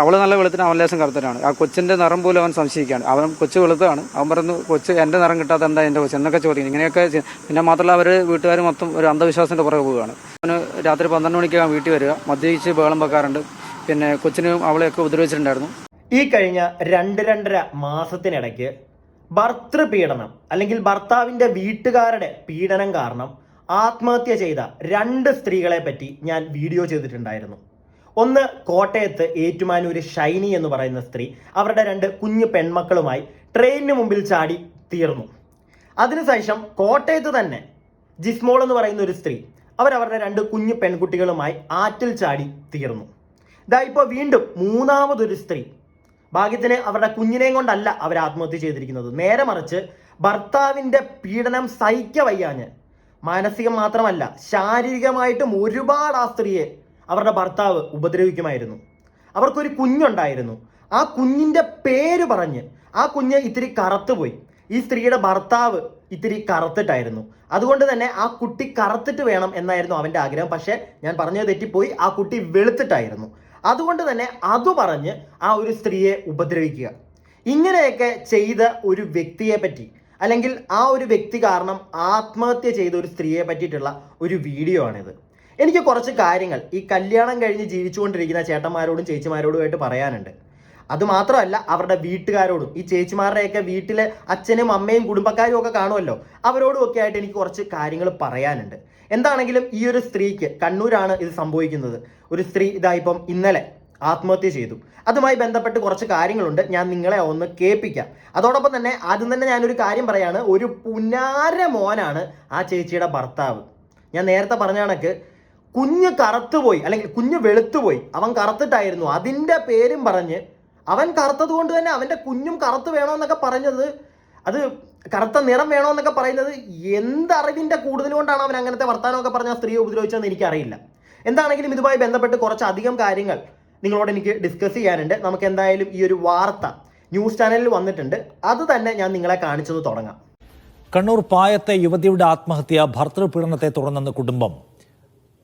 അവൾ നല്ല വെളുത്തിന് അവൻ ലേശം കറുത്തനാണ് ആ കൊച്ചിന്റെ നിറം പോലും അവൻ സംശയിക്കുകയാണ്. അവൻ കൊച്ചു വെളുത്താണ് അവൻ പറഞ്ഞു കൊച്ച് എന്റെ നിറം കിട്ടാത്ത എന്താ എന്റെ കൊച്ചു? എന്നൊക്കെ ചോദിക്കും ഇങ്ങനെയൊക്കെ പിന്നെ മാത്രമല്ല അവർ വീട്ടുകാർ മൊത്തം ഒരു അന്ധവിശ്വാസത്തിന്റെ പുറകെ പോവുകയാണ്. അവന് രാത്രി പന്ത്രണ്ട് മണിക്കാണ് വീട്ടിൽ വരിക. മദ്യപിച്ച് ബഹളം വെക്കാറുണ്ട്. പിന്നെ കൊച്ചിനും അവളെയൊക്കെ ഉപദ്രവിച്ചിട്ടുണ്ടായിരുന്നു. ഈ കഴിഞ്ഞ രണ്ട് രണ്ടര മാസത്തിനിടയ്ക്ക് ഭർത്തൃപീഡനം അല്ലെങ്കിൽ ഭർത്താവിന്റെ വീട്ടുകാരുടെ പീഡനം കാരണം ആത്മഹത്യ ചെയ്ത രണ്ട് സ്ത്രീകളെ പറ്റി ഞാൻ വീഡിയോ ചെയ്തിട്ടുണ്ടായിരുന്നു. ഒന്ന് കോട്ടയത്ത് ഏറ്റുമാനൂര് ഷൈനി എന്ന് പറയുന്ന സ്ത്രീ അവരുടെ രണ്ട് കുഞ്ഞു പെൺമക്കളുമായി ട്രെയിനിന് മുമ്പിൽ ചാടി തീർന്നു. അതിനുശേഷം കോട്ടയത്ത് തന്നെ ജിസ്മോൾ എന്ന് പറയുന്ന ഒരു സ്ത്രീ അവരവരുടെ രണ്ട് കുഞ്ഞു പെൺകുട്ടികളുമായി ആറ്റിൽ ചാടി തീർന്നു. ഇതാ ഇപ്പോൾ വീണ്ടും മൂന്നാമതൊരു സ്ത്രീ. ഭാഗ്യത്തിന് അവരുടെ കുഞ്ഞിനെയും കൊണ്ടല്ല അവർ ആത്മഹത്യ ചെയ്തിരിക്കുന്നത്. നേരെ മറിച്ച് ഭർത്താവിന്റെ പീഡനം സഹിക്ക വയ്യാഞ്ഞ് മാനസികം മാത്രമല്ല ശാരീരികമായിട്ടും ഒരുപാട് ആ സ്ത്രീയെ അവരുടെ ഭർത്താവ് ഉപദ്രവിക്കുമായിരുന്നു. അവർക്കൊരു കുഞ്ഞുണ്ടായിരുന്നു. ആ കുഞ്ഞിന്റെ പേര് പറഞ്ഞ് ആ കുഞ്ഞ് ഇത്തിരി കറുത്തുപോയി. ഈ സ്ത്രീയുടെ ഭർത്താവ് ഇത്തിരി കറുത്തിട്ടായിരുന്നു. അതുകൊണ്ട് തന്നെ ആ കുട്ടി കറുത്തിട്ട് വേണം എന്നായിരുന്നു അവന്റെ ആഗ്രഹം. പക്ഷേ ഞാൻ പറഞ്ഞത് തെറ്റിപ്പോയി. ആ കുട്ടി വെളുത്തിട്ടായിരുന്നു. അതുകൊണ്ട് തന്നെ അത് പറഞ്ഞ് ആ ഒരു സ്ത്രീയെ ഉപദ്രവിക്കുക. ഇങ്ങനെയൊക്കെ ചെയ്ത ഒരു വ്യക്തിയെ പറ്റി അല്ലെങ്കിൽ ആ ഒരു വ്യക്തി കാരണം ആത്മഹത്യ ചെയ്ത ഒരു സ്ത്രീയെ പറ്റിയിട്ടുള്ള ഒരു വീഡിയോ ആണിത്. എനിക്ക് കുറച്ച് കാര്യങ്ങൾ. ഈ കല്യാണം കഴിഞ്ഞ് ജീവിച്ചുകൊണ്ടിരിക്കുന്ന ചേട്ടന്മാരോടും ചേച്ചിമാരോടുമായിട്ട് പറയാനുണ്ട്. അതുമാത്രമല്ല അവരുടെ വീട്ടുകാരോടും. ഈ ചേച്ചിമാരുടെയൊക്കെ വീട്ടിലെ അച്ഛനും അമ്മയും കുടുംബക്കാരും ഒക്കെ കാണുമല്ലോ. അവരോടും ഒക്കെ ആയിട്ട് എനിക്ക് കുറച്ച് കാര്യങ്ങൾ പറയാനുണ്ട്. എന്താണെങ്കിലും ഈ ഒരു സ്ത്രീക്ക് കണ്ണൂരാണ് ഇത് സംഭവിക്കുന്നത്. ഒരു സ്ത്രീ ഇതായിപ്പം ഇന്നലെ ആത്മഹത്യ ചെയ്തു. അതുമായി ബന്ധപ്പെട്ട് കുറച്ച് കാര്യങ്ങളുണ്ട്. ഞാൻ നിങ്ങളെ ഒന്ന് കേൾപ്പിക്കാം. അതോടൊപ്പം തന്നെ ആദ്യം തന്നെ ഞാനൊരു കാര്യം പറയാണ്. ഒരു പുനാര മോനാണ് ആ ചേച്ചിയുടെ ഭർത്താവ്. ഞാൻ നേരത്തെ പറഞ്ഞ കണക്ക് കുഞ്ഞ് കറുത്തുപോയി അല്ലെങ്കിൽ കുഞ്ഞ് വെളുത്തുപോയി അവൻ കറുത്തിട്ടായിരുന്നു. അതിന്റെ പേരും പറഞ്ഞ് അവൻ കറുത്തത് കൊണ്ട് തന്നെ അവന്റെ കുഞ്ഞും കറുത്ത് വേണമെന്നൊക്കെ പറഞ്ഞത് അത് കറുത്ത നിറം വേണമെന്നൊക്കെ പറയുന്നത് എന്തറിവിന്റെ കൂടുതൽ കൊണ്ടാണ് അവൻ അങ്ങനത്തെ വർത്തമാനമൊക്കെ പറഞ്ഞ ആ സ്ത്രീയെ ഉപദ്രവിച്ചതെന്ന് എനിക്കറിയില്ല. എന്താണെങ്കിലും ഇതുമായി ബന്ധപ്പെട്ട് കുറച്ചധികം കാര്യങ്ങൾ നിങ്ങളോട് എനിക്ക് ഡിസ്കസ് ചെയ്യാനുണ്ട്. നമുക്ക് എന്തായാലും ഈ ഒരു വാർത്ത ന്യൂസ് ചാനലിൽ വന്നിട്ടുണ്ട്. അത് തന്നെ ഞാൻ നിങ്ങളെ കാണിച്ചത് തുടങ്ങാം. കണ്ണൂർ പായത്തെ യുവതിയുടെ ആത്മഹത്യ ഭർത്തൃപീഡനത്തെ തുടർന്നെന്ന് കുടുംബം.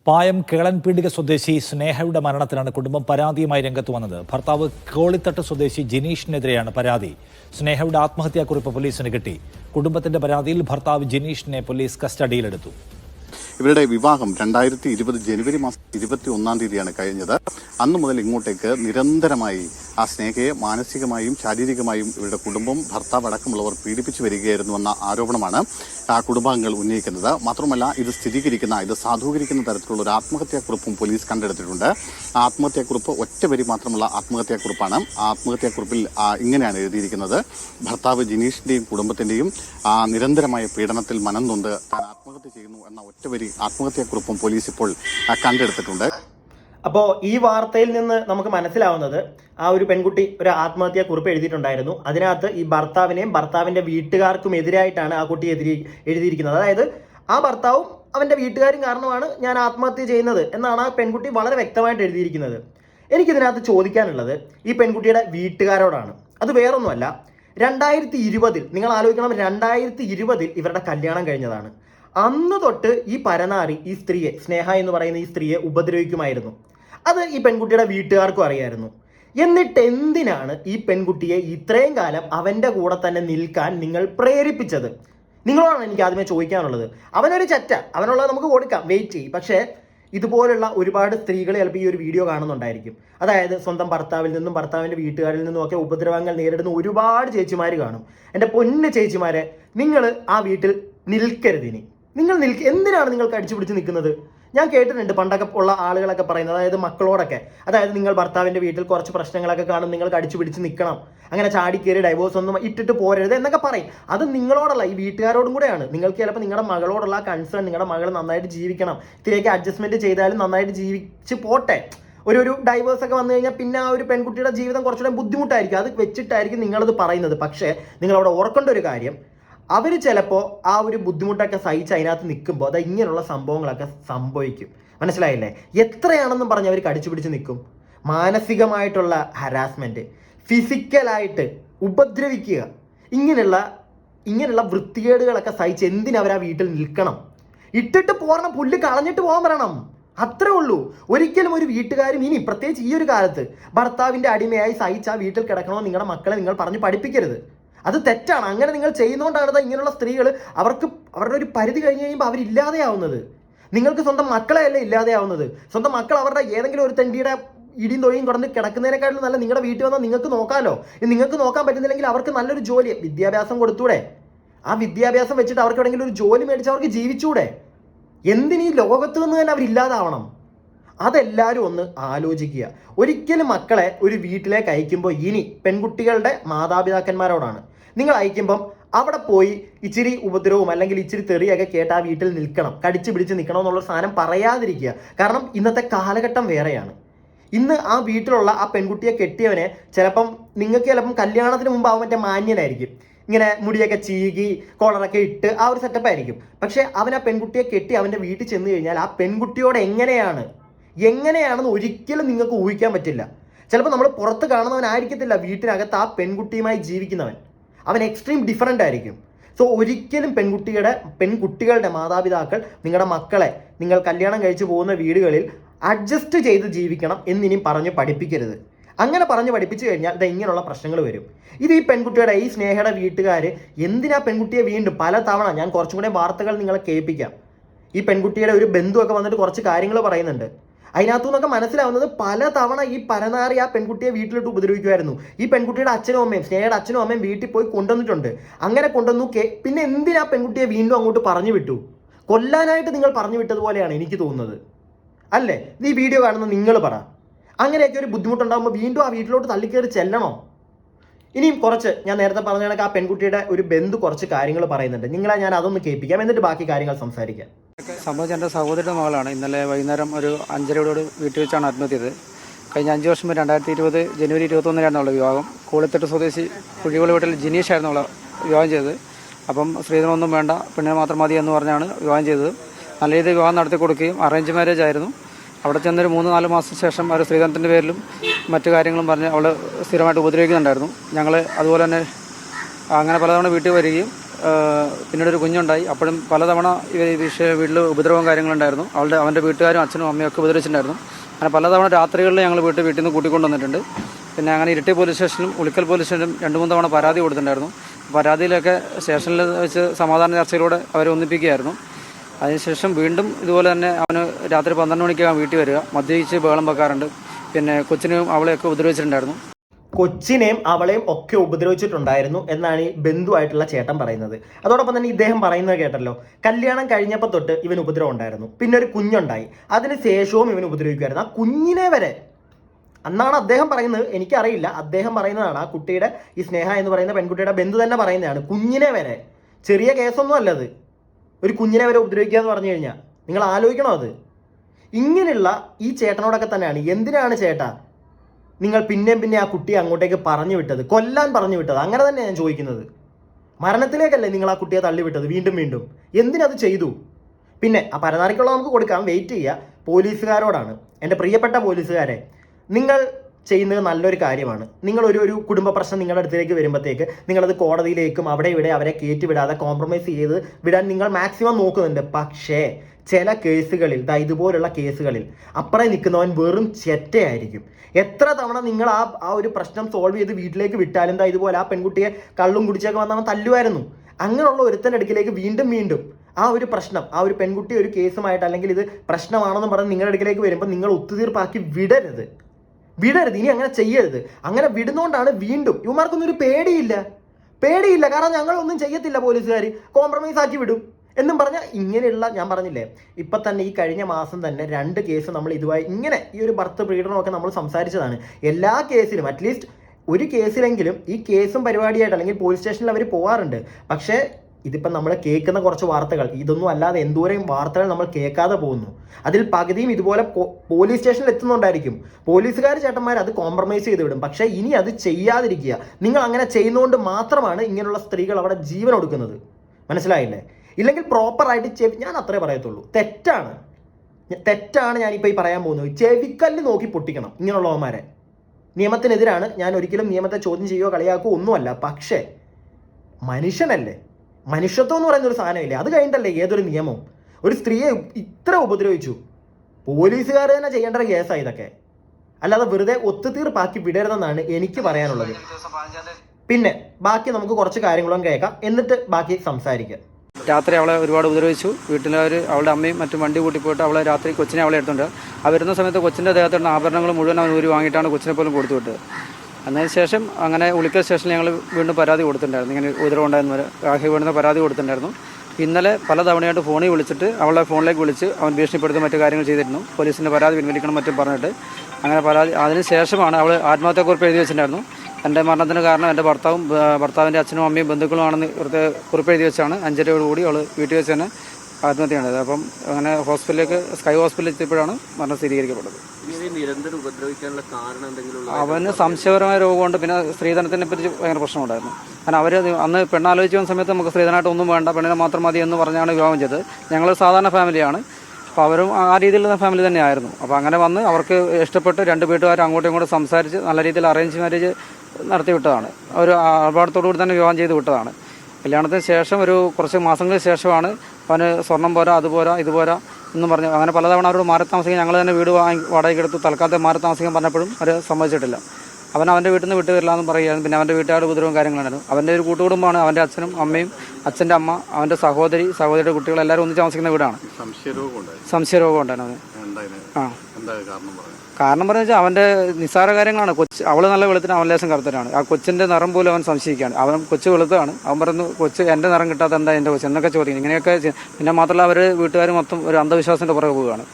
പായം കേളൻപീടിക സ്വദേശി സ്നേഹയുടെ മരണത്തിലാണ് കുടുംബം പരാതിയുമായി രംഗത്ത് വന്നത്. ഭർത്താവ് കോളിത്തട്ട് സ്വദേശി ജിനീഷിനെതിരെയാണ് പരാതി. സ്നേഹയുടെ ആത്മഹത്യാക്കുറിപ്പ് പോലീസിന് കിട്ടി. കുടുംബത്തിന്റെ പരാതിയിൽ ഭർത്താവ് ജിനീഷിനെ പോലീസ് കസ്റ്റഡിയിലെടുത്തു. ഇവരുടെ വിവാഹം രണ്ടായിരത്തി ഇരുപത് ജനുവരി മാസം ഇരുപത്തി ഒന്നാം തീയതിയാണ് കഴിഞ്ഞത്. അന്നു മുതൽ ഇങ്ങോട്ടേക്ക് നിരന്തരമായി ആ സ്നേഹയെ മാനസികമായും ശാരീരികമായും ഇവരുടെ കുടുംബം ഭർത്താവ് അടക്കമുള്ളവർ പീഡിപ്പിച്ചു വരികയായിരുന്നുവെന്ന ആരോപണമാണ് ആ കുടുംബാംഗങ്ങൾ ഉന്നയിക്കുന്നത്. മാത്രമല്ല ഇത് സ്ഥിരീകരിക്കുന്ന ഇത് സാധൂകരിക്കുന്ന തരത്തിലുള്ള ഒരു ആത്മഹത്യാക്കുറിപ്പും പോലീസ് കണ്ടെടുത്തിട്ടുണ്ട്. ആത്മഹത്യാക്കുറിപ്പ് ഒറ്റ വരി മാത്രമുള്ള ആത്മഹത്യാക്കുറിപ്പാണ്. ആത്മഹത്യാക്കുറിപ്പിൽ ഇങ്ങനെയാണ് എഴുതിയിരിക്കുന്നത്. ഭർത്താവ് ജിനീഷിന്റെയും കുടുംബത്തിന്റെയും ആ നിരന്തരമായ പീഡനത്തിൽ മനം നൊന്ത് താൻ ആത്മഹത്യ ചെയ്യുന്നു എന്ന ഒറ്റവരി ആത്മഹത്യാക്കുറിപ്പും പോലീസ് ഇപ്പോൾ കണ്ടെടുത്തിട്ടുണ്ട്. അപ്പോൾ ഈ വാർത്തയിൽ നിന്ന് നമുക്ക് മനസ്സിലാവുന്നത് ആ ഒരു പെൺകുട്ടി ഒരു ആത്മഹത്യാ കുറിപ്പ് എഴുതിയിട്ടുണ്ടായിരുന്നു. അതിനകത്ത് ഈ ഭർത്താവിനെയും ഭർത്താവിന്റെ വീട്ടുകാർക്കും എതിരായിട്ടാണ് ആ കുട്ടി എതിരി എഴുതിയിരിക്കുന്നത്. അതായത് ആ ഭർത്താവും അവന്റെ വീട്ടുകാരും കാരണമാണ് ഞാൻ ആത്മഹത്യ ചെയ്യുന്നത് എന്നാണ് ആ പെൺകുട്ടി വളരെ വ്യക്തമായിട്ട് എഴുതിയിരിക്കുന്നത്. എനിക്കിതിനകത്ത് ചോദിക്കാനുള്ളത് ഈ പെൺകുട്ടിയുടെ വീട്ടുകാരോടാണ്. അത് വേറൊന്നുമല്ല രണ്ടായിരത്തി ഇരുപതിൽ നിങ്ങൾ ആലോചിക്കണം രണ്ടായിരത്തി ഇരുപതിൽ ഇവരുടെ കല്യാണം കഴിഞ്ഞതാണ്. അന്ന് തൊട്ട് ഈ പരനാറി ഈ സ്ത്രീയെ സ്നേഹ എന്ന് പറയുന്ന ഈ സ്ത്രീയെ ഉപദ്രവിക്കുമായിരുന്നു. അത് ഈ പെൺകുട്ടിയുടെ വീട്ടുകാർക്കും അറിയായിരുന്നു. എന്നിട്ട് എന്തിനാണ് ഈ പെൺകുട്ടിയെ ഇത്രയും കാലം അവന്റെ കൂടെ തന്നെ നിൽക്കാൻ നിങ്ങൾ പ്രേരിപ്പിച്ചത്? നിങ്ങളോടാണ് എനിക്ക് ആദ്യമേ ചോദിക്കാനുള്ളത്. അവനൊരു ചറ്റ അവനുള്ളത് നമുക്ക് കൊടുക്കാം വെയിറ്റ് ചെയ്യും. പക്ഷേ ഇതുപോലുള്ള ഒരുപാട് സ്ത്രീകൾ ചിലപ്പോൾ ഈ ഒരു വീഡിയോ കാണുന്നുണ്ടായിരിക്കും. അതായത് സ്വന്തം ഭർത്താവിൽ നിന്നും ഭർത്താവിന്റെ വീട്ടുകാരിൽ നിന്നും ഒക്കെ ഉപദ്രവങ്ങൾ നേരിടുന്ന ഒരുപാട് ചേച്ചിമാർ കാണും. എന്റെ പൊന്ന ചേച്ചിമാരെ നിങ്ങൾ ആ വീട്ടിൽ നിൽക്കരുതിനി. നിങ്ങൾ നിൽക്ക് എന്തിനാണ് നിങ്ങൾക്ക് അടിച്ചുപിടിച്ച് നിൽക്കുന്നത്? ഞാൻ കേട്ടിട്ടുണ്ട് പണ്ടൊക്കെ ഉള്ള ആളുകളൊക്കെ പറയുന്നത് അതായത് മക്കളോടൊക്കെ. അതായത് നിങ്ങൾ ഭർത്താവിന്റെ വീട്ടിൽ കുറച്ച് പ്രശ്നങ്ങളൊക്കെ കാണും നിങ്ങൾക്ക് അടിച്ചുപിടിച്ച് നിൽക്കണം. അങ്ങനെ ചാടി കയറി ഡൈവോഴ്സ് ഒന്നും ഇട്ടിട്ട് പോരരുത് എന്നൊക്കെ പറയും. അത് നിങ്ങളോടല്ല ഈ വീട്ടുകാരോടും കൂടെയാണ്. നിങ്ങൾക്ക് ചിലപ്പോൾ നിങ്ങളുടെ മകളോടുള്ള കൺസേൺ നിങ്ങളുടെ മകൾ നന്നായിട്ട് ജീവിക്കണം. ഇത്തിരിയൊക്കെ അഡ്ജസ്റ്റ്മെന്റ് ചെയ്താലും നന്നായിട്ട് ജീവിച്ച് പോട്ടെ. ഒരു ഒരു ഡൈവേഴ്സ് ഒക്കെ വന്നു കഴിഞ്ഞാൽ പിന്നെ ആ ഒരു പെൺകുട്ടിയുടെ ജീവിതം കുറച്ചുകൂടെ ബുദ്ധിമുട്ടായിരിക്കും. അത് വെച്ചിട്ടായിരിക്കും നിങ്ങളത് പറയുന്നത്. പക്ഷേ നിങ്ങളവിടെ ഓർക്കേണ്ട ഒരു കാര്യം അവർ ചിലപ്പോൾ ആ ഒരു ബുദ്ധിമുട്ടൊക്കെ സഹിച്ച് അതിനകത്ത് നിൽക്കുമ്പോൾ അത് ഇങ്ങനെയുള്ള സംഭവങ്ങളൊക്കെ സംഭവിക്കും. മനസ്സിലായില്ലേ? എത്രയാണെന്നും പറഞ്ഞ് അവർ കടിച്ചു പിടിച്ച് നിൽക്കും. മാനസികമായിട്ടുള്ള ഹരാസ്മെന്റ് ഫിസിക്കലായിട്ട് ഉപദ്രവിക്കുക ഇങ്ങനെയുള്ള ഇങ്ങനെയുള്ള വൃത്തികേടുകളൊക്കെ സഹിച്ച് എന്തിനവർ ആ വീട്ടിൽ നിൽക്കണം? ഇട്ടിട്ട് പോരണം പുല്ല് കളഞ്ഞിട്ട് പോകാൻ പറയണം. അത്രേ ഉള്ളൂ. ഒരിക്കലും ഒരു വീട്ടുകാരും ഇനി പ്രത്യേകിച്ച് ഈ ഒരു കാലത്ത് ഭർത്താവിന്റെ അടിമയായി സഹിച്ച് ആ വീട്ടിൽ കിടക്കണമെന്ന് നിങ്ങളുടെ മക്കളെ നിങ്ങൾ പറഞ്ഞ് പഠിപ്പിക്കരുത്. അത് തെറ്റാണ്. അങ്ങനെ നിങ്ങൾ ചെയ്യുന്നതുകൊണ്ടാണ് ഇങ്ങനെയുള്ള സ്ത്രീകൾ അവർക്ക് അവരുടെ ഒരു പരിധി കഴിഞ്ഞ് കഴിയുമ്പോൾ അവരില്ലാതെയാവുന്നത്. നിങ്ങൾക്ക് സ്വന്തം മക്കളെയല്ല ഇല്ലാതെയാവുന്നത്. സ്വന്തം മക്കൾ അവരുടെ ഏതെങ്കിലും ഒരു തെണ്ടിയുടെ ഇടിയും തൊഴിയും തുടർന്ന് കിടക്കുന്നതിനെക്കാളും നല്ല നിങ്ങളുടെ വീട്ടിൽ വന്നാൽ നിങ്ങൾക്ക് നോക്കാമല്ലോ നിങ്ങൾക്ക് നോക്കാൻ പറ്റുന്നില്ലെങ്കിൽ അവർക്ക് നല്ലൊരു ജോലി വിദ്യാഭ്യാസം കൊടുത്തൂടെ. ആ വിദ്യാഭ്യാസം വെച്ചിട്ട് അവർക്ക് എവിടെയെങ്കിലും ഒരു ജോലി മേടിച്ച് അവർക്ക് ജീവിച്ചൂടെ. എന്തിനീ ലോകത്ത് നിന്ന് തന്നെ അവരില്ലാതാവണം? അതെല്ലാവരും ഒന്ന് ആലോചിക്കുക. ഒരിക്കലും മക്കളെ ഒരു വീട്ടിലേക്ക് അയക്കുമ്പോൾ ഇനി പെൺകുട്ടികളുടെ മാതാപിതാക്കന്മാരോടാണ്. നിങ്ങൾ അയക്കുമ്പം അവിടെ പോയി ഇച്ചിരി ഉപദ്രവവും അല്ലെങ്കിൽ ഇച്ചിരി തെറിയൊക്കെ കേട്ട് ആ വീട്ടിൽ നിൽക്കണം. കടിച്ചു പിടിച്ച് നിൽക്കണം എന്നുള്ള സാധനം പറയാതിരിക്കുക. കാരണം ഇന്നത്തെ കാലഘട്ടം വേറെയാണ്. ഇന്ന് ആ വീട്ടിലുള്ള ആ പെൺകുട്ടിയെ കെട്ടിയവനെ ചിലപ്പം നിങ്ങൾക്ക് ചിലപ്പം കല്യാണത്തിന് മുമ്പ് അവൻ മറ്റേ മാന്യനായിരിക്കും. ഇങ്ങനെ മുടിയൊക്കെ ചീകി കോളറൊക്കെ ഇട്ട് ആ ഒരു സെറ്റപ്പ് ആയിരിക്കും. പക്ഷേ അവൻ ആ പെൺകുട്ടിയെ കെട്ടി അവന്റെ വീട്ടിൽ ചെന്ന് കഴിഞ്ഞാൽ ആ പെൺകുട്ടിയോട് എങ്ങനെയാണ്? എങ്ങനെയാണെന്ന് ഒരിക്കലും നിങ്ങൾക്ക് ഊഹിക്കാൻ പറ്റില്ല. ചിലപ്പോൾ നമ്മൾ പുറത്ത് കാണുന്നവനായിരിക്കത്തില്ല വീട്ടിനകത്ത് ആ പെൺകുട്ടിയുമായി ജീവിക്കുന്നവൻ. അവൻ എക്സ്ട്രീം ഡിഫറന്റ് ആയിരിക്കും. സോ ഒരിക്കലും പെൺകുട്ടിയുടെ പെൺകുട്ടികളുടെ മാതാപിതാക്കൾ നിങ്ങളുടെ മക്കളെ നിങ്ങൾ കല്യാണം കഴിച്ചു പോകുന്ന വീടുകളിൽ അഡ്ജസ്റ്റ് ചെയ്ത് ജീവിക്കണം എന്നിനിയും പറഞ്ഞ് പഠിപ്പിക്കരുത്. അങ്ങനെ പറഞ്ഞ് പഠിപ്പിച്ചു കഴിഞ്ഞാൽ ഇത് ഇങ്ങനെയുള്ള പ്രശ്നങ്ങൾ വരും. ഇത് ഈ പെൺകുട്ടിയുടെ ഈ സ്നേഹയുടെ വീട്ടുകാർ എന്തിനാ പെൺകുട്ടിയെ വീണ്ടും പല തവണ ഞാൻ കുറച്ചും കൂടെ വാർത്തകൾ നിങ്ങളെ കേൾപ്പിക്കാം. ഈ പെൺകുട്ടിയുടെ ഒരു ബന്ധുവൊക്കെ വന്നിട്ട് കുറച്ച് കാര്യങ്ങൾ പറയുന്നുണ്ട്. അതിനകത്തു നിന്നൊക്കെ മനസ്സിലാവുന്നത് പല തവണ ഈ പരനാറി ആ പെൺകുട്ടിയെ വീട്ടിലിട്ട് ഉപദ്രവിക്കുമായിരുന്നു. ഈ പെൺകുട്ടിയുടെ അച്ഛനും അമ്മയും സ്നേഹയുടെ അച്ഛനും അമ്മയും വീട്ടിൽ പോയി കൊണ്ടുവന്നിട്ടുണ്ട്. അങ്ങനെ കൊണ്ടുവന്നു പിന്നെ എന്തിനാ പെൺകുട്ടിയെ വീണ്ടും അങ്ങോട്ട് പറഞ്ഞു വിട്ടു? കൊല്ലാനായിട്ട് നിങ്ങൾ പറഞ്ഞു വിട്ടതുപോലെയാണ് എനിക്ക് തോന്നുന്നത്. അല്ലേ? ഈ വീഡിയോ കാണുന്ന നിങ്ങൾ പറ. അങ്ങനെയൊക്കെ ഒരു ബുദ്ധിമുട്ടുണ്ടാകുമ്പോൾ വീണ്ടും ആ വീട്ടിലോട്ട് തള്ളിക്കയറി ചെല്ലണോ? ഇനിയും കുറച്ച് ഞാൻ നേരത്തെ പറഞ്ഞ കണക്ക് ആ പെൺകുട്ടിയുടെ ഒരു ബന്ധു കുറച്ച് കാര്യങ്ങൾ പറയുന്നുണ്ട്. നിങ്ങളെ ഞാൻ അതൊന്ന് കേൾപ്പിക്കാം. എന്നിട്ട് ബാക്കി കാര്യങ്ങൾ സംസാരിക്കാം. സംഭവിച്ച എന്റെ സഹോദരിയുടെ മകളാണ്. ഇന്നലെ വൈകുന്നേരം ഒരു അഞ്ചരയോട് വീട്ടിൽ വെച്ചാണ് ആത്മഹത്യ ചെയ്തത് കഴിഞ്ഞ അഞ്ച് വർഷം രണ്ടായിരത്തി ഇരുപത് ജനുവരി ഇരുപത്തൊന്നിനായിരുന്നു അവളുടെ വിവാഹം. കൂളിത്തെട്ട് സ്വദേശി കുഴികുളി വീട്ടിൽ ജിനീഷ് ആയിരുന്നു അവളെ വിവാഹം ചെയ്തത്. അപ്പം സ്ത്രീധനമൊന്നും വേണ്ട പെണ്ണിനെ മാത്രം മതി എന്ന് പറഞ്ഞാണ് വിവാഹം ചെയ്തത്. നല്ല രീതിയിൽ വിവാഹം നടത്തി കൊടുക്കുകയും അറേഞ്ച് മാരേജ് ആയിരുന്നു. അവിടെ ചെന്നൊരു മൂന്ന് നാല് മാസത്തിന് ശേഷം അവർ സ്ത്രീധനത്തിന്റെ പേരിലും മറ്റു കാര്യങ്ങളും പറഞ്ഞ് അവൾ സ്ഥിരമായിട്ട് ഉപദ്രവിക്കുന്നുണ്ടായിരുന്നു. ഞങ്ങൾ അതുപോലെ തന്നെ അങ്ങനെ പലതവണ വീട്ടിൽ വരികയും പിന്നീട് ഒരു കുഞ്ഞുണ്ടായി. അപ്പോഴും പലതവണ ഇവർ വിഷയ വീട്ടിൽ ഉപദ്രവവും കാര്യങ്ങളുണ്ടായിരുന്നു. അവളുടെ അവന്റെ വീട്ടുകാരും അച്ഛനും അമ്മയും ഒക്കെ ഉപദ്രവിച്ചിട്ടുണ്ടായിരുന്നു. അങ്ങനെ പലതവണ രാത്രികളിൽ ഞങ്ങൾ വീട്ടിൽ വീട്ടിൽ നിന്ന് കൂട്ടിക്കൊണ്ടുവന്നിട്ടുണ്ട്. പിന്നെ അങ്ങനെ ഇരട്ടി പോലീസ് സ്റ്റേഷനിലും ഉളിക്കൽ പോലീസ് സ്റ്റേഷനിലും രണ്ട് മൂന്ന് തവണ പരാതി കൊടുത്തിട്ടുണ്ടായിരുന്നു. പരാതിയിലൊക്കെ സ്റ്റേഷനിൽ വെച്ച് സമാധാന ചർച്ചയിലൂടെ അവരെ ഒന്നിപ്പിക്കുകയായിരുന്നു. അതിനുശേഷം വീണ്ടും ഇതുപോലെ തന്നെ അവന് രാത്രി പന്ത്രണ്ട് മണിക്കാണ് വീട്ടിൽ വരിക. മദ്യപിച്ച് ബഹളം വെക്കാറുണ്ട്. പിന്നെ കൊച്ചിനെയും അവളെയൊക്കെ ഉപദ്രവിച്ചിട്ടുണ്ടായിരുന്നു. കൊച്ചിനെയും അവളെയും ഒക്കെ ഉപദ്രവിച്ചിട്ടുണ്ടായിരുന്നു എന്നാണ് ഈ ബന്ധുവായിട്ടുള്ള ചേട്ടൻ പറയുന്നത്. അതോടൊപ്പം തന്നെ ഇദ്ദേഹം പറയുന്നത് കേട്ടല്ലോ കല്യാണം കഴിഞ്ഞപ്പോൾ തൊട്ട് ഇവൻ ഉപദ്രവം ഉണ്ടായിരുന്നു. പിന്നെ ഒരു കുഞ്ഞുണ്ടായി. അതിന് ശേഷവും ഇവൻ ഉപദ്രവിക്കുമായിരുന്നു ആ കുഞ്ഞിനെ വരെ. അന്നാണ് അദ്ദേഹം പറയുന്നത് എനിക്കറിയില്ല. അദ്ദേഹം പറയുന്നതാണ് ആ കുട്ടിയുടെ ഈ സ്നേഹ എന്ന് പറയുന്ന പെൺകുട്ടിയുടെ ബന്ധു തന്നെ പറയുന്നതാണ് കുഞ്ഞിനെ വരെ. ചെറിയ കേസൊന്നും അല്ലത് ഒരു കുഞ്ഞിനെ വരെ ഉപദ്രവിക്കുക എന്ന് പറഞ്ഞു കഴിഞ്ഞാൽ നിങ്ങൾ ആലോചിക്കണോ അത്? ഇങ്ങനെയുള്ള ഈ ചേട്ടനോടൊക്കെ തന്നെയാണ്. എന്തിനാണ് ചേട്ടാ നിങ്ങൾ പിന്നെയും പിന്നെ ആ കുട്ടിയെ അങ്ങോട്ടേക്ക് പറഞ്ഞു വിട്ടത്? കൊല്ലാൻ പറഞ്ഞു വിട്ടത്? അങ്ങനെ തന്നെ ഞാൻ ചോദിക്കുന്നത്. മരണത്തിലേക്കല്ലേ നിങ്ങൾ ആ കുട്ടിയെ തള്ളിവിട്ടത് വീണ്ടും വീണ്ടും. എന്തിനത് ചെയ്തു? പിന്നെ ആ പരനാറിക്കുള്ള നമുക്ക് കൊടുക്കാം. വെയിറ്റ് ചെയ്യുക. പോലീസുകാരോടാണ്. എന്റെ പ്രിയപ്പെട്ട പോലീസുകാരെ നിങ്ങൾ ചെയ്യുന്നത് നല്ലൊരു കാര്യമാണ്. നിങ്ങൾ ഒരു ഒരു കുടുംബ പ്രശ്നം നിങ്ങളുടെ അടുത്തേക്ക് വരുമ്പോഴത്തേക്ക് നിങ്ങളത് കോടതിയിലേക്കും അവിടെ ഇവിടെ അവരെ കയറ്റി വിടാതെ കോംപ്രമൈസ് ചെയ്ത് വിടാൻ നിങ്ങൾ മാക്സിമം നോക്കുന്നുണ്ട്. പക്ഷേ ചില കേസുകളിൽ ദാ ഇതുപോലുള്ള കേസുകളിൽ അപ്പുറം നിൽക്കുന്നവൻ വെറും ചെറ്റയായിരിക്കും. എത്ര തവണ നിങ്ങൾ ആ ആ ഒരു പ്രശ്നം സോൾവ് ചെയ്ത് വീട്ടിലേക്ക് വിട്ടാലും ദാ ഇതുപോലെ ആ പെൺകുട്ടിയെ കള്ളും കുടിച്ചൊക്കെ വന്നവൻ തല്ലുമായിരുന്നു. അങ്ങനെയുള്ള ഒരുത്തന്റെ അടുക്കിലേക്ക് വീണ്ടും വീണ്ടും ആ ഒരു പ്രശ്നം ആ ഒരു പെൺകുട്ടി ഒരു കേസുമായിട്ട് അല്ലെങ്കിൽ ഇത് പ്രശ്നമാണെന്ന് പറഞ്ഞ് നിങ്ങളുടെ അടുക്കിലേക്ക് വരുമ്പോൾ നിങ്ങൾ ഒത്തുതീർപ്പാക്കി വിടരുത്. വിടരുത് ഇനി അങ്ങനെ ചെയ്യരുത്. അങ്ങനെ വിടുന്നോണ്ടാണ് വീണ്ടും. ഇവന്മാർക്കൊന്നും ഒരു പേടിയില്ല. പേടിയില്ല കാരണം ഞങ്ങളൊന്നും ചെയ്യത്തില്ല പോലീസുകാർ കോംപ്രമൈസ് ആക്കി വിടും. എന്നും പറഞ്ഞാൽ ഇങ്ങനെയുള്ള ഞാൻ പറഞ്ഞില്ലേ ഇപ്പം തന്നെ ഈ കഴിഞ്ഞ മാസം തന്നെ രണ്ട് കേസ് നമ്മൾ ഇതുമായി ഇങ്ങനെ ഈ ഒരു ഭർത്ത പീഡനമൊക്കെ നമ്മൾ സംസാരിച്ചതാണ്. എല്ലാ കേസിലും അറ്റ്ലീസ്റ്റ് ഒരു കേസിലെങ്കിലും ഈ കേസും പരിപാടിയായിട്ട് അല്ലെങ്കിൽ പോലീസ് സ്റ്റേഷനിൽ അവർ പോകാറുണ്ട് പക്ഷേ ഇതിപ്പം നമ്മൾ കേൾക്കുന്ന കുറച്ച് വാർത്തകൾ ഇതൊന്നും അല്ലാതെ എന്തോരം വാർത്തകൾ നമ്മൾ കേൾക്കാതെ പോകുന്നു. അതിൽ പകുതിയും ഇതുപോലെ പോലീസ് സ്റ്റേഷനിൽ എത്തുന്നുണ്ടായിരിക്കും. പോലീസുകാർ ചേട്ടന്മാർ അത് കോംപ്രമൈസ് ചെയ്ത് വിടും. പക്ഷേ ഇനി അത് ചെയ്യാതിരിക്കുക. നിങ്ങൾ അങ്ങനെ ചെയ്യുന്നതുകൊണ്ട് മാത്രമാണ് ഇങ്ങനെയുള്ള സ്ത്രീകൾ അവിടെ ജീവൻ കൊടുക്കുന്നത് മനസ്സിലായില്ലേ? ഇല്ലെങ്കിൽ പ്രോപ്പറായിട്ട് ചെവി ഞാൻ അത്രേ പറയത്തുള്ളൂ. തെറ്റാണ്. തെറ്റാണ് ഞാനിപ്പോൾ ഈ പറയാൻ പോകുന്നത്. ചെവിക്കല്ല് നോക്കി പൊട്ടിക്കണം ഇങ്ങനെയുള്ളവന്മാരെ നിയമത്തിനെതിരാണ് ഞാൻ ഒരിക്കലും നിയമത്തെ ചോദ്യം ചെയ്യുകയോ കളിയാക്കുകയോ ഒന്നുമല്ല. പക്ഷേ മനുഷ്യനല്ലേ? മനുഷ്യത്വം എന്ന് പറയുന്ന ഒരു സാധനമില്ല? അത് കഴിഞ്ഞിട്ടല്ലേ ഏതൊരു നിയമവും? ഒരു സ്ത്രീയെ ഇത്ര ഉപദ്രവിച്ചു. പോലീസുകാർ തന്നെ ചെയ്യേണ്ട കേസാണ് ഇതൊക്കെ. അല്ലാതെ വെറുതെ ഒത്തുതീർപ്പാക്കി വിടരുതെന്നാണ് എനിക്ക് പറയാനുള്ളത്. പിന്നെ ബാക്കി നമുക്ക് കുറച്ച് കാര്യങ്ങളും കേൾക്കാം. എന്നിട്ട് ബാക്കി സംസാരിക്കാം. രാത്രി അവളെ ഒരുപാട് ഉപദ്രവിച്ചു. വീട്ടിലവർ അവളുടെ അമ്മയും മറ്റും വണ്ടി കൂട്ടി പോയിട്ട് അവളെ രാത്രി കൊച്ചിനെ അവളെ എടുത്തുണ്ട് ആ വരുന്ന സമയത്ത് കൊച്ചിന്റെ ദേഹത്തുള്ള ആഭരണങ്ങൾ മുഴുവൻ അവൻ ഊരി വാങ്ങിയിട്ടാണ് കൊച്ചിനെ പോലും കൊടുത്തു വിട്ടത്. അതിന് ശേഷം അങ്ങനെ ഉളിക്കൽ സ്റ്റേഷനിൽ ഞങ്ങൾ വീണ്ടും പരാതി കൊടുത്തിട്ടുണ്ടായിരുന്നു. ഇങ്ങനെ ഉപദ്രവം ഉണ്ടായിരുന്നു പോലെ രാഹി വീണ്ടും പരാതി കൊടുത്തിട്ടുണ്ടായിരുന്നു. ഇന്നലെ പല തവണയായിട്ട് ഫോണിൽ വിളിച്ചിട്ട് അവളെ ഫോണിലേക്ക് വിളിച്ച് അവൻ ഭീഷണിപ്പെടുത്തി മറ്റു കാര്യങ്ങൾ ചെയ്തിരുന്നു. പോലീസിന്റെ പരാതി പിൻവലിക്കണം മറ്റും പറഞ്ഞിട്ട് അങ്ങനെ പരാതി അതിന് ശേഷമാണ് അവൾ ആത്മഹത്യാക്കുറിപ്പ് എഴുതി വെച്ചിട്ടുണ്ടായിരുന്നു. എന്റെ മരണത്തിന് കാരണം എന്റെ ഭർത്താവും ഭർത്താവിന്റെ അച്ഛനും അമ്മയും ബന്ധുക്കളുമാണെന്ന് ഇവിടുത്തെ കുറിപ്പ് എഴുതി വെച്ചാണ് അഞ്ചരയോടുകൂടി അവൾ വീട്ടിൽ വെച്ച് തന്നെ ആത്മഹത്യ ചെയ്തത് അപ്പം അങ്ങനെ ഹോസ്പിറ്റലിലേക്ക് സ്കൈ ഹോസ്പിറ്റലിൽ എത്തിയപ്പോഴാണ് മരണം സ്ഥിരീകരിക്കപ്പെട്ടത്. അവന് സംശയപരമായ രോഗമുണ്ട്. പിന്നെ സ്ത്രീധനത്തിനെ പറ്റി ഭയങ്കര പ്രശ്നമുണ്ടായിരുന്നു. കാരണം അവർ അന്ന് പെണ്ണാലോചിച്ച് വന്ന സമയത്ത് നമുക്ക് സ്ത്രീധനമായിട്ട് ഒന്നും വേണ്ട പെണ്ണിനെ മാത്രം മതി എന്ന് പറഞ്ഞാണ് വിവാഹം ചെയ്തത്. ഞങ്ങൾ സാധാരണ ഫാമിലിയാണ്. അപ്പോൾ അവരും ആ രീതിയിലുള്ള ഫാമിലി തന്നെയായിരുന്നു. അപ്പോൾ അങ്ങനെ വന്ന് അവർക്ക് ഇഷ്ടപ്പെട്ട് രണ്ട് വീട്ടുകാരും അങ്ങോട്ടും ഇങ്ങോട്ടും സംസാരിച്ച് നല്ല രീതിയിൽ അറേഞ്ച് മാരേജ് നടത്തി വിട്ടതാണ്. ഒരു ആർഭാടത്തോടു കൂടി തന്നെ വിവാഹം ചെയ്ത് വിട്ടതാണ്. കല്യാണത്തിന് ശേഷം ഒരു കുറച്ച് മാസങ്ങൾക്ക് ശേഷമാണ് അവന് സ്വർണം പോരാ അതുപോരാ ഇതുപോരാ എന്നും പറഞ്ഞു. അങ്ങനെ പലതവണ അവരോട് മാറി താമസിക്കാൻ ഞങ്ങൾ തന്നെ വീട് വാങ്ങി വാടകയ്ക്ക് എടുത്ത് തൽക്കാലത്തെ മാറി താമസിക്കാൻ പറഞ്ഞപ്പോഴും അവർ സമ്മതിച്ചിട്ടില്ല. അവൻ അവന്റെ വീട്ടിൽ നിന്ന് വിട്ടു വരില്ലാന്ന് പറയുകയാണ് പിന്നെ അവന്റെ വീട്ടുകാരുടെ ഉപദ്രവവും കാര്യങ്ങളുണ്ടായിരുന്നു അവന്റെ ഒരു കൂട്ടുകുടുംബമാണ് അവന്റെ അച്ഛനും അമ്മയും അച്ഛന്റെ അമ്മ അവന്റെ സഹോദരി സഹോദരിയുടെ കുട്ടികൾ എല്ലാവരും ഒന്നിച്ച് താമസിക്കുന്ന വീടാണ്. സംശയരോഗം ഉണ്ടായി സംശയരോഗം ഉണ്ടായിരുന്നു. ആ. കാരണം പറഞ്ഞു വെച്ചാൽ അവന്റെ നിസ്സാര കാര്യങ്ങളാണ്. കൊച്ച് അവൾ നല്ല വെളുത്തിന് അവൻ ലേശം കറുത്തരാണ് ആ കൊച്ചിന്റെ നിറം പോലും അവൻ സംശയിക്കുകയാണ്. അവൻ കൊച്ച് വെളുത്താണ് അവൻ പറഞ്ഞു കൊച്ച് എന്റെ നിറം കിട്ടാത്ത എന്താ എന്റെ കൊച്ച്? എന്നൊക്കെ ചോദിക്കുന്നു. ഇങ്ങനെയൊക്കെ പിന്നെ മാത്രമല്ല അവർ വീട്ടുകാർ മൊത്തം ഒരു അന്ധവിശ്വാസത്തിന്റെ പുറകെ പോവുകയാണ്.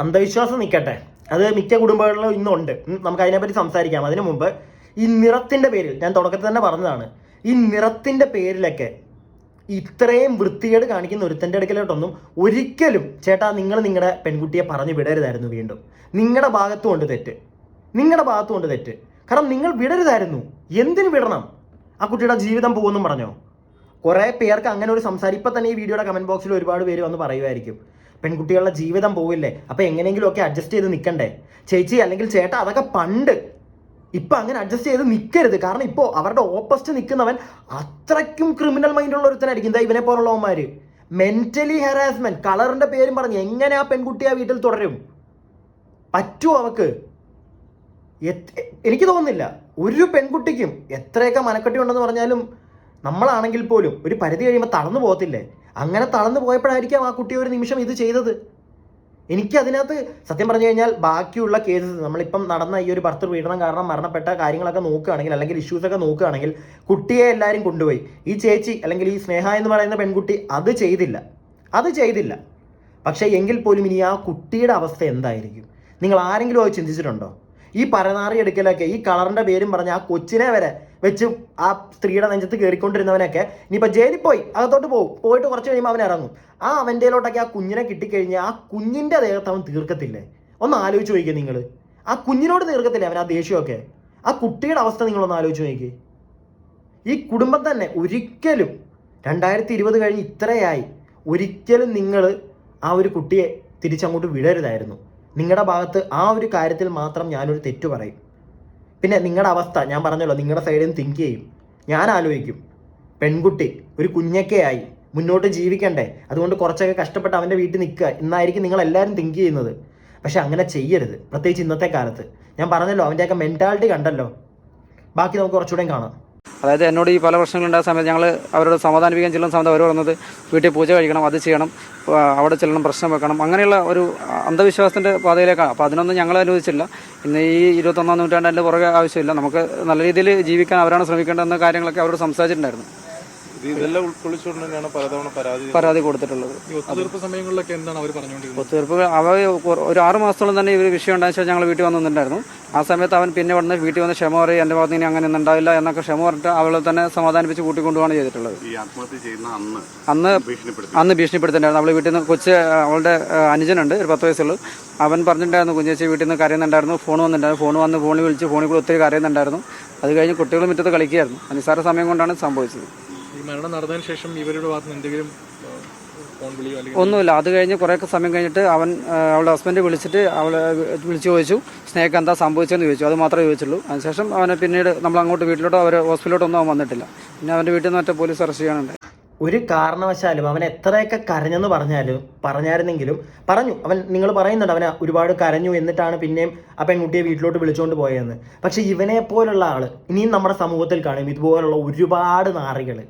അന്ധവിശ്വാസം നിൽക്കട്ടെ അത് മിക്ക കുടുംബങ്ങളിലും ഇന്നുണ്ട് നമുക്ക് അതിനെപ്പറ്റി സംസാരിക്കാം. അതിനു മുമ്പ് ഈ നിറത്തിന്റെ പേരിൽ ഞാൻ തുടക്കത്തിൽ തന്നെ പറഞ്ഞതാണ്. ഈ നിറത്തിന്റെ പേരിലൊക്കെ ഇത്രയും വൃത്തികേട് കാണിക്കുന്ന ഒരുത്തന്റെ അടുക്കലോട്ടൊന്നും ഒരിക്കലും ചേട്ടാ നിങ്ങൾ നിങ്ങളുടെ പെൺകുട്ടിയെ പറഞ്ഞു വിടരുതായിരുന്നു വീണ്ടും. നിങ്ങളുടെ ഭാഗത്തും ഉണ്ട് തെറ്റ്. നിങ്ങളുടെ ഭാഗത്തും ഉണ്ട് തെറ്റ്. കാരണം നിങ്ങൾ വിടരുതായിരുന്നു. എന്തിനു വിടണം? ആ കുട്ടിയുടെ ജീവിതം പോകുമെന്നും പറഞ്ഞോ? കുറേ പേർക്ക് അങ്ങനെ ഒരു സംസാരം. ഇപ്പം തന്നെ ഈ വീഡിയോയുടെ കമന്റ് ബോക്സിൽ ഒരുപാട് പേര് വന്ന് പറയുമായിരിക്കും. പെൺകുട്ടികളുടെ ജീവിതം പോവില്ലേ? അപ്പം എങ്ങനെയെങ്കിലും ഒക്കെ അഡ്ജസ്റ്റ് ചെയ്ത് നിൽക്കണ്ടേ? ചേച്ചി അല്ലെങ്കിൽ ചേട്ടാ അതൊക്കെ പണ്ട് ഇപ്പം അങ്ങനെ അഡ്ജസ്റ്റ് ചെയ്ത് നിൽക്കരുത് കാരണം ഇപ്പോൾ അവരുടെ ഓപ്പോസിറ്റ് നിൽക്കുന്നവൻ അത്രയ്ക്കും ക്രിമിനൽ മൈൻഡുള്ള ഒരുത്തനായിരിക്കും. ഇതാ ഇവനെ പോലുള്ളവന്മാർ മെന്റലി ഹെറാസ്മെന്റ് കളറിന്റെ പേരും പറഞ്ഞ് എങ്ങനെ ആ പെൺകുട്ടി ആ വീട്ടിൽ തുടരും? പറ്റുമോ അവക്ക്? എനിക്ക് തോന്നുന്നില്ല. ഒരു പെൺകുട്ടിക്കും എത്രയൊക്കെ മനക്കെട്ടി ഉണ്ടെന്ന് പറഞ്ഞാലും നമ്മളാണെങ്കിൽ പോലും ഒരു പരിധി കഴിയുമ്പോൾ തളർന്നു പോകത്തില്ലേ? അങ്ങനെ തളർന്നു പോയപ്പോഴായിരിക്കാം ആ കുട്ടി ഒരു നിമിഷം ഇത് ചെയ്തത്. എനിക്ക് അതിനകത്ത് സത്യം പറഞ്ഞു കഴിഞ്ഞാൽ ബാക്കിയുള്ള കേസസ് നമ്മളിപ്പം നടന്ന ഈ ഒരു ഭർത്തൃ പീഡനം കാരണം മരണപ്പെട്ട കാര്യങ്ങളൊക്കെ നോക്കുകയാണെങ്കിൽ അല്ലെങ്കിൽ ഇഷ്യൂസ് ഒക്കെ നോക്കുകയാണെങ്കിൽ കുട്ടിയെ എല്ലാവരും കൊണ്ടുപോയി. ഈ ചേച്ചി അല്ലെങ്കിൽ ഈ സ്നേഹ എന്ന് പറയുന്ന പെൺകുട്ടി അത് ചെയ്തില്ല. അത് ചെയ്തില്ല. പക്ഷേ എങ്കിൽ പോലും ഇനി ആ കുട്ടിയുടെ അവസ്ഥ എന്തായിരിക്കും? നിങ്ങൾ ആരെങ്കിലും അത് ചിന്തിച്ചിട്ടുണ്ടോ? ഈ പരനാറി എടുക്കലൊക്കെ ഈ കളറിന്റെ പേരും പറഞ്ഞ് ആ കൊച്ചിനെ വരെ വെച്ച് ആ സ്ത്രീയുടെ നെഞ്ചത്ത് കയറിക്കൊണ്ടിരുന്നവനൊക്കെ ഇനിയിപ്പോൾ ജയിലിൽ പോയി അകത്തോട്ട് പോകും പോയിട്ട് കുറച്ച് കഴിയുമ്പോൾ അവൻ ഇറങ്ങും. ആ അവന്റെയിലോട്ടൊക്കെ ആ കുഞ്ഞിനെ കിട്ടിക്കഴിഞ്ഞാൽ ആ കുഞ്ഞിന്റെ ദേഹത്ത് അവൻ തീർക്കത്തില്ലേ? ഒന്ന് ആലോചിച്ച് നോക്കിയേ നിങ്ങൾ ആ കുഞ്ഞിനോട് തീർക്കത്തില്ലേ അവൻ ആ ദേഷ്യമൊക്കെ? ആ കുട്ടിയുടെ അവസ്ഥ നിങ്ങളൊന്ന് ആലോചിച്ച് നോക്കിയേ ഈ കുടുംബം തന്നെ ഒരിക്കലും രണ്ടായിരത്തി ഇരുപത് കഴിഞ്ഞ് ഇത്രയായി ഒരിക്കലും നിങ്ങൾ ആ ഒരു കുട്ടിയെ തിരിച്ചങ്ങോട്ട് വിടരുതായിരുന്നു. നിങ്ങളുടെ ഭാഗത്ത് ആ ഒരു കാര്യത്തിൽ മാത്രം ഞാനൊരു തെറ്റു പറയും. പിന്നെ നിങ്ങളുടെ അവസ്ഥ ഞാൻ പറഞ്ഞല്ലോ നിങ്ങളുടെ സൈഡിൽ നിന്ന് തിങ്ക് ചെയ്യും. ഞാൻ ആലോചിക്കും. പെൺകുട്ടി ഒരു കുഞ്ഞൊക്കെ ആയി മുന്നോട്ട് ജീവിക്കണ്ടേ? അതുകൊണ്ട് കുറച്ചൊക്കെ കഷ്ടപ്പെട്ട് അവന്റെ വീട്ടിൽ നിൽക്കുക. എന്നായിരിക്കും നിങ്ങൾ എല്ലാവരും തിങ്ക് ചെയ്യുന്നത്. പക്ഷെ അങ്ങനെ ചെയ്യരുത്. പ്രത്യേകിച്ച് ഇന്നത്തെ കാലത്ത്. ഞാൻ പറഞ്ഞല്ലോ അവന്റെയൊക്കെ മെന്റാലിറ്റി കണ്ടല്ലോ. ബാക്കി നമുക്ക് കുറച്ചുകൂടെയും കാണാം. അതായത് എന്നോട് ഈ പല പ്രശ്നങ്ങളുണ്ടായ സമയത്ത് ഞങ്ങൾ അവരോട് സമാധാനിപ്പിക്കാൻ ചെല്ലുന്ന സമയത്ത് അവർ പറഞ്ഞത് വീട്ടിൽ പൂജ കഴിക്കണം അത് ചെയ്യണം അവിടെ ചെല്ലണം പ്രശ്നം വെക്കണം. അങ്ങനെയുള്ള ഒരു അന്ധവിശ്വാസത്തിന്റെ പാതയിലേക്കാണ് അപ്പോൾ അതിനൊന്നും ഞങ്ങൾ അനുവദിച്ചില്ല. ഇന്ന് ഈ ഇരുപത്തൊന്നാം നൂറ്റാണ്ടിന്റെ പുറകെ ആവശ്യമില്ല. നമുക്ക് നല്ല രീതിയിൽ ജീവിക്കാൻ അവരാണ് ശ്രമിക്കേണ്ടതെന്ന കാര്യങ്ങളൊക്കെ അവരോട് സംസാരിച്ചിട്ടുണ്ടായിരുന്നു. ഇതെല്ലാം ഉൾക്കൊള്ളിച്ചുകൊണ്ട് തന്നെയാണ് പലതവണ പരാതി പരാതി കൊടുത്തിട്ടുള്ളത്. ഈ ഒത്തുതീർപ്പ് സമയങ്ങളിലൊക്കെ എന്താണ് അവർ പറഞ്ഞുകൊണ്ടിരുന്നത്? ഒത്തുതീർപ്പ് അവ ഒരു ആറ് മാസത്തോളം തന്നെ ഇവർ വിഷയം ഉണ്ടായ ശേഷം ഞങ്ങൾ വീട്ടിൽ വന്നിട്ടുണ്ടായിരുന്നു ആ സമയത്ത് അവൻ പിന്നെ വന്ന് വീട്ടിൽ വന്ന് ക്ഷമ പറയും എന്റെ ഭാഗത്ത് ഇനി അങ്ങനെ ഒന്നും ഉണ്ടാവില്ല എന്നൊക്കെ ക്ഷമ പറഞ്ഞിട്ട് അവളെ തന്നെ സമാധാനിപ്പിച്ച് കൂട്ടിക്കൊണ്ടുപോകാണ് ചെയ്തിട്ടുള്ളത്. ഈ ആത്മഹത്യ ചെയ്യുന്ന അന്ന് അന്ന് ഭീഷണിപ്പെടുത്തിട്ടുണ്ടായിരുന്നു ഭീഷണിപ്പെടുത്തിണ്ടായിരുന്നു അവൾ വീട്ടിൽ നിന്ന് കൊച്ച് അവളുടെ അനുജനുണ്ട് ഒരു പത്ത് വയസ്സുള്ളൂ. അവൻ പറഞ്ഞിട്ടുണ്ടായിരുന്നു കുഞ്ഞേച്ചി വീട്ടിൽ നിന്ന് കരയുന്നുണ്ടായിരുന്നു ഫോൺ വന്നിട്ടുണ്ടായിരുന്നു ഫോൺ വന്ന് ഫോണിൽ വിളിച്ച് ഫോണിൽ കൂടെ ഒത്തിരി കരയുന്നുണ്ടായിരുന്നു. അത് കഴിഞ്ഞ് കുട്ടികൾ മുറ്റത്ത് കളിക്കുകയായിരുന്നു. നിസ്സാര സമയം കൊണ്ടാണ് സംഭവിച്ചത്. മരണം നടന്നതിന് ശേഷം ഇവരുടെ ഭാഗത്ത് എന്തെങ്കിലും ഫോൺ വിളിയോ അല്ലെങ്കിൽ ഒന്നുമില്ല. അത് കഴിഞ്ഞ് കുറേ സമയം കഴിഞ്ഞിട്ട് അവൻ അവളുടെ ഹസ്ബൻഡ് വിളിച്ചിട്ട് അവളെ വിളിച്ച് ചോദിച്ചു സ്നേഹക്ക് എന്താ സംഭവിച്ചതെന്ന് ചോദിച്ചു. അത് മാത്രമേ ചോദിച്ചുള്ളൂ. അതിനുശേഷം അവനെ പിന്നീട് നമ്മൾ അങ്ങോട്ട് വീട്ടിലോട്ടോ അവരെ ഹോസ്പിറ്റലിലോട്ടോ ഒന്നും അവൻ വന്നിട്ടില്ല. പിന്നെ അവന്റെ വീട്ടിൽ നിന്ന് മറ്റേ പോലീസ് അറസ്റ്റ് ചെയ്യാനുണ്ട് ഒരു കാരണവശാലും അവൻ എത്രയൊക്കെ കരഞ്ഞെന്ന് പറഞ്ഞാലും പറഞ്ഞായിരുന്നെങ്കിലും പറഞ്ഞു. അവൻ നിങ്ങൾ പറയുന്നുണ്ട് അവനെ ഒരുപാട് കരഞ്ഞു എന്നിട്ടാണ് പിന്നെയും ആ പെൺകുട്ടിയെ വീട്ടിലോട്ട് വിളിച്ചുകൊണ്ട് പോയതെന്ന്. പക്ഷേ ഇവനെ പോലുള്ള ആൾ ഇനിയും നമ്മുടെ സമൂഹത്തിൽ കാണും. ഇതുപോലുള്ള ഒരുപാട് നാറികൾ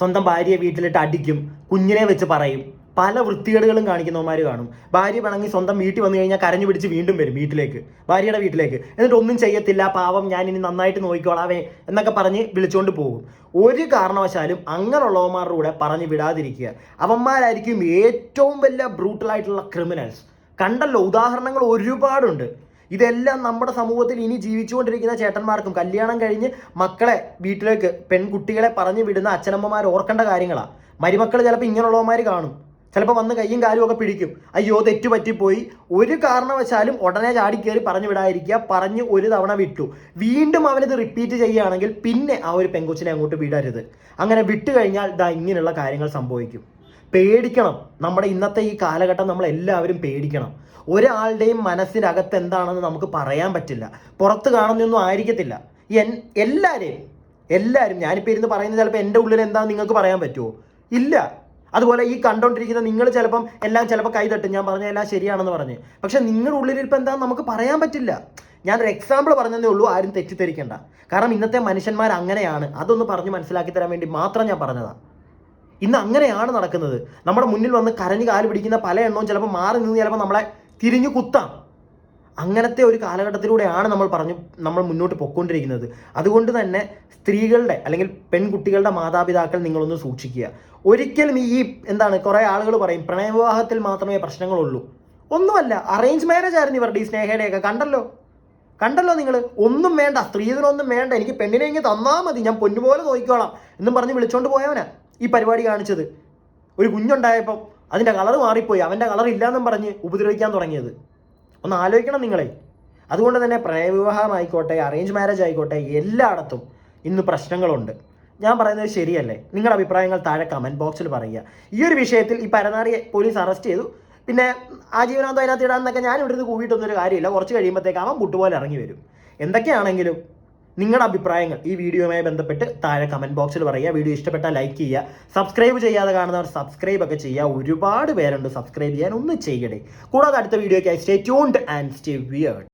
സ്വന്തം ഭാര്യയെ വീട്ടിലിട്ട് അടിക്കും കുഞ്ഞിനെ വെച്ച് പറയും. പല വൃത്തികേടുകളും കാണിക്കുന്നവന്മാർ കാണും. ഭാര്യ പിണങ്ങി സ്വന്തം വീട്ടിൽ വന്നു കഴിഞ്ഞാൽ കരഞ്ഞു പിടിച്ച് വീണ്ടും വരും വീട്ടിലേക്ക് ഭാര്യയുടെ വീട്ടിലേക്ക്. എന്നിട്ട് ഒന്നും ചെയ്യത്തില്ല പാവം ഞാൻ ഇനി നന്നായിട്ട് നോക്കിക്കോളാവേ എന്നൊക്കെ പറഞ്ഞ് വിളിച്ചുകൊണ്ട് പോകും. ഒരു കാരണവശാലും അങ്ങനെയുള്ളവന്മാരുടെ കൂടെ പറഞ്ഞു വിടാതിരിക്കുക. അവന്മാരായിരിക്കും ഏറ്റവും വലിയ ബ്രൂട്ടലായിട്ടുള്ള ക്രിമിനൽസ് കണ്ടല്ലോ ഉദാഹരണങ്ങൾ ഒരുപാടുണ്ട്. ഇതെല്ലാം നമ്മുടെ സമൂഹത്തിൽ ഇനി ജീവിച്ചുകൊണ്ടിരിക്കുന്ന ചേട്ടന്മാർക്കും കല്യാണം കഴിഞ്ഞ് മക്കളെ വീട്ടിലേക്ക് പെൺകുട്ടികളെ പറഞ്ഞു വിടുന്ന അച്ഛനമ്മമാർ ഓർക്കേണ്ട കാര്യങ്ങളാണ് മരുമക്കൾ ചിലപ്പോൾ ഇങ്ങനെയുള്ളവന്മാർ കാണും. ചിലപ്പോൾ വന്ന് കയ്യും കാലും ഒക്കെ പിടിക്കും. അയ്യോ തെറ്റു പറ്റിപ്പോയി ഒരു കാരണവശാലും ഉടനെ ചാടിക്കയറി പറഞ്ഞു വിടാതിരിക്കുക. പറഞ്ഞ് ഒരു തവണ വിട്ടു. വീണ്ടും അവനത് റിപ്പീറ്റ് ചെയ്യുകയാണെങ്കിൽ പിന്നെ ആ ഒരു പെങ്കൊച്ചിനെ അങ്ങോട്ട് വിടരുത്. അങ്ങനെ വിട്ടു കഴിഞ്ഞാൽ ഇതാ ഇങ്ങനെയുള്ള കാര്യങ്ങൾ സംഭവിക്കും. പേടിക്കണം. നമ്മുടെ ഇന്നത്തെ ഈ കാലഘട്ടം നമ്മൾ എല്ലാവരും പേടിക്കണം. ഒരാളുടെയും മനസ്സിനകത്ത് എന്താണെന്ന് നമുക്ക് പറയാൻ പറ്റില്ല. പുറത്ത് കാണുന്നൊന്നും ആയിരിക്കത്തില്ല. എൻ എല്ലാവരെയും എല്ലാവരും ഞാനിപ്പോൾ ഇരുന്ന് പറയുന്നത് ചിലപ്പോൾ എന്റെ ഉള്ളിൽ എന്താണെന്ന് നിങ്ങൾക്ക് പറയാൻ പറ്റുമോ ഇല്ല. അതുപോലെ ഈ കണ്ടോണ്ടിരിക്കുന്ന നിങ്ങൾ ചിലപ്പം എല്ലാം ചിലപ്പോൾ കൈ തട്ടും. ഞാൻ പറഞ്ഞ എല്ലാം ശരിയാണെന്ന് പറഞ്ഞ്. പക്ഷെ നിങ്ങളുടെ ഉള്ളിൽ ഇപ്പം എന്താണെന്ന് നമുക്ക് പറയാൻ പറ്റില്ല. ഞാനൊരു എക്സാമ്പിൾ പറഞ്ഞതേ ഉള്ളൂ ആരും തെറ്റിദ്ധരിക്കേണ്ട. കാരണം ഇന്നത്തെ മനുഷ്യന്മാർ അങ്ങനെയാണ് അതൊന്ന് പറഞ്ഞ് മനസ്സിലാക്കി തരാൻ വേണ്ടി മാത്രം ഞാൻ പറഞ്ഞതാണ് ഇന്ന് അങ്ങനെയാണ് നടക്കുന്നത്. നമ്മുടെ മുന്നിൽ വന്ന് കരഞ്ഞ് കാൽ പിടിക്കുന്ന പല എണ്ണവും ചിലപ്പോൾ മാറി നിന്ന് ചിലപ്പോൾ നമ്മളെ തിരിഞ്ഞു കുത്താം. അങ്ങനത്തെ ഒരു കാലഘട്ടത്തിലൂടെയാണ് നമ്മൾ പറഞ്ഞു നമ്മൾ മുന്നോട്ട് പൊയ്ക്കൊണ്ടിരിക്കുന്നത്. അതുകൊണ്ട് തന്നെ സ്ത്രീകളുടെ അല്ലെങ്കിൽ പെൺകുട്ടികളുടെ മാതാപിതാക്കൾ നിങ്ങളൊന്ന് സൂക്ഷിക്കുക. ഒരിക്കലും ഈ എന്താണ് കുറേ ആളുകൾ പറയും പ്രണയവിവാഹത്തിൽ മാത്രമേ പ്രശ്നങ്ങളുള്ളൂ. ഒന്നുമല്ല അറേഞ്ച് മാരേജ് ആയിരുന്നു ഇവരുടെ ഈ സ്നേഹയുടെയൊക്കെ കണ്ടല്ലോ? കണ്ടല്ലോ നിങ്ങൾ ഒന്നും വേണ്ട സ്ത്രീധനൊന്നും വേണ്ട. എനിക്ക് പെണ്ണിനെ ഇങ്ങനെ തന്നാൽ മതി. ഞാൻ പൊന്നുപോലെ നോക്കിക്കോളാം എന്നും പറഞ്ഞ് വിളിച്ചോണ്ട് പോയവനാ. ഈ പരിപാടി കാണിച്ചത്. ഒരു കുഞ്ഞുണ്ടായപ്പം അതിന്റെ കളർ മാറിപ്പോയി. അവന്റെ കളർ ഇല്ലാന്നും പറഞ്ഞ് ഉപദ്രവിക്കാൻ തുടങ്ങിയത്. ഒന്ന് ആലോചിക്കണം നിങ്ങളെ. അതുകൊണ്ട് തന്നെ പ്രണയവിവാഹമായിക്കോട്ടെ അറേഞ്ച് മാരേജ് ആയിക്കോട്ടെ എല്ലായിടത്തും ഇന്ന് പ്രശ്നങ്ങളുണ്ട്. ഞാൻ പറയുന്നത് ശരിയല്ലേ? നിങ്ങളുടെ അഭിപ്രായങ്ങൾ താഴെ കമന്റ് ബോക്സിൽ പറയുക. ഈ ഒരു വിഷയത്തിൽ ഈ പരനാറിയെ പോലീസ് അറസ്റ്റ് ചെയ്തു. പിന്നെ ആജീവനാന്തം അതിനകത്ത് ഇടാന്നൊക്കെ ഞാൻ ഇവിടുന്ന് കൂവിയിട്ടൊന്നൊരു കാര്യമില്ല. കുറച്ച് കഴിയുമ്പോഴത്തേക്ക് അവൻ പുട്ടുപോലെ ഇറങ്ങി വരും. എന്തൊക്കെയാണെങ്കിലും നിങ്ങളുടെ അഭിപ്രായങ്ങൾ ഈ വീഡിയോയുമായി ബന്ധപ്പെട്ട് താഴെ കമന്റ് ബോക്സിൽ പറയുക. വീഡിയോ ഇഷ്ടപ്പെട്ടാൽ ലൈക്ക് ചെയ്യുക. സബ്സ്ക്രൈബ് ചെയ്യാതെ കാണുന്നവർ സബ്സ്ക്രൈബ് ഒക്കെ ചെയ്യുക. ഒരുപാട് പേരുണ്ട് സബ്സ്ക്രൈബ് ചെയ്യാൻ. ഒന്ന് ചെയ്യണേ കൂടാതെ അടുത്ത വീഡിയോയ്ക്കായി stay tuned and stay weird